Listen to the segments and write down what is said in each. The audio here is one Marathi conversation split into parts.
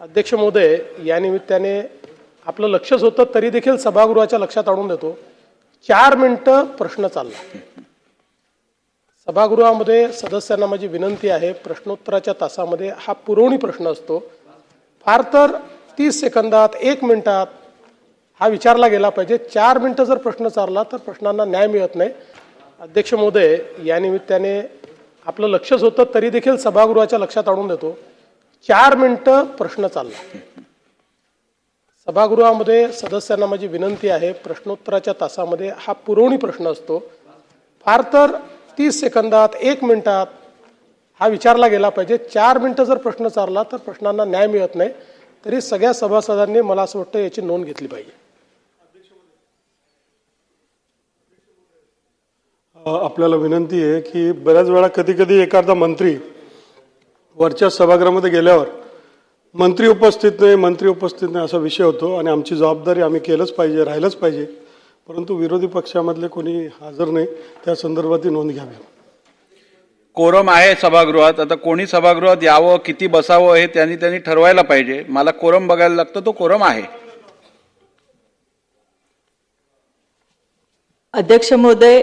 अध्यक्ष महोदय या निमित्ताने आपलं लक्षच होतं तरी देखील सभागृहाच्या लक्षात आणून देतो. चार मिनटं प्रश्न चालला. सभागृहामध्ये सदस्यांना माझी विनंती आहे प्रश्नोत्तराच्या तासामध्ये हा पुरवणी प्रश्न असतो. फार तर तीस सेकंदात एक मिनिटात हा विचारला गेला पाहिजे. चार मिनटं जर प्रश्न चालला तर प्रश्नांना न्याय मिळत नाही. अध्यक्ष महोदय या निमित्ताने आपलं लक्षच होतं तरी देखील सभागृहाच्या लक्षात आणून देतो. चार मिनिटं प्रश्न चालला. सभागृहामध्ये सदस्यांना माझी विनंती आहे प्रश्नोत्तराच्या तासामध्ये हा पुरवणी प्रश्न असतो. फार तर तीस सेकंदात एक मिनिटात हा विचारला गेला पाहिजे. चार मिनटं जर प्रश्न चालला तर प्रश्नांना न्याय मिळत नाही. तरी सगळ्या सभासदांनी मला असं वाटतं याची नोंद घेतली पाहिजे. आपल्याला विनंती आहे की बऱ्याच वेळा कधी कधी एखादा मंत्री वरच्या सभागृहामध्ये गेल्यावर मंत्री उपस्थित नाही मंत्री उपस्थित नाही असा विषय होतो आणि आमची जबाबदारी आम्ही केलंच पाहिजे राहिलंच पाहिजे. परंतु विरोधी पक्षामधले कोणी हजर नाही त्या संदर्भात नोंद घ्यावी. कोरम आहे सभागृहात आता कोणी सभागृहात यावं किती बसावं हे त्यांनी त्यांनी ठरवायला पाहिजे. मला कोरम बघायला लागतं तो कोरम आहे. अध्यक्ष महोदय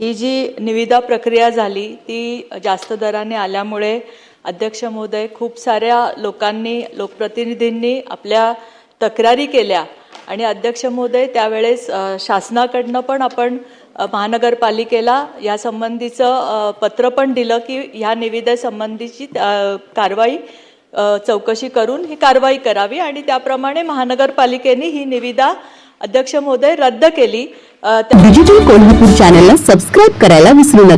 ही जी निविदा प्रक्रिया झाली ती जास्त दराने आल्यामुळे अध्यक्ष महोदय खूप साऱ्या लोकांनी लोकप्रतिनिधींनी आपल्या तक्रारी केल्या आणि अध्यक्ष महोदय त्यावेळेस शासनाकडनं पण आपण महानगरपालिकेला या संबंधीचं पत्र पण दिलं की ह्या निविदेसंबंधीची कारवाई चौकशी करून ही कारवाई करावी आणि त्याप्रमाणे महानगरपालिकेने ही निविदा अध्यक्ष महोदय रद्द केली. डिजिटल कोल्हापूर चॅनलला सबस्क्राईब करायला विसरू नका.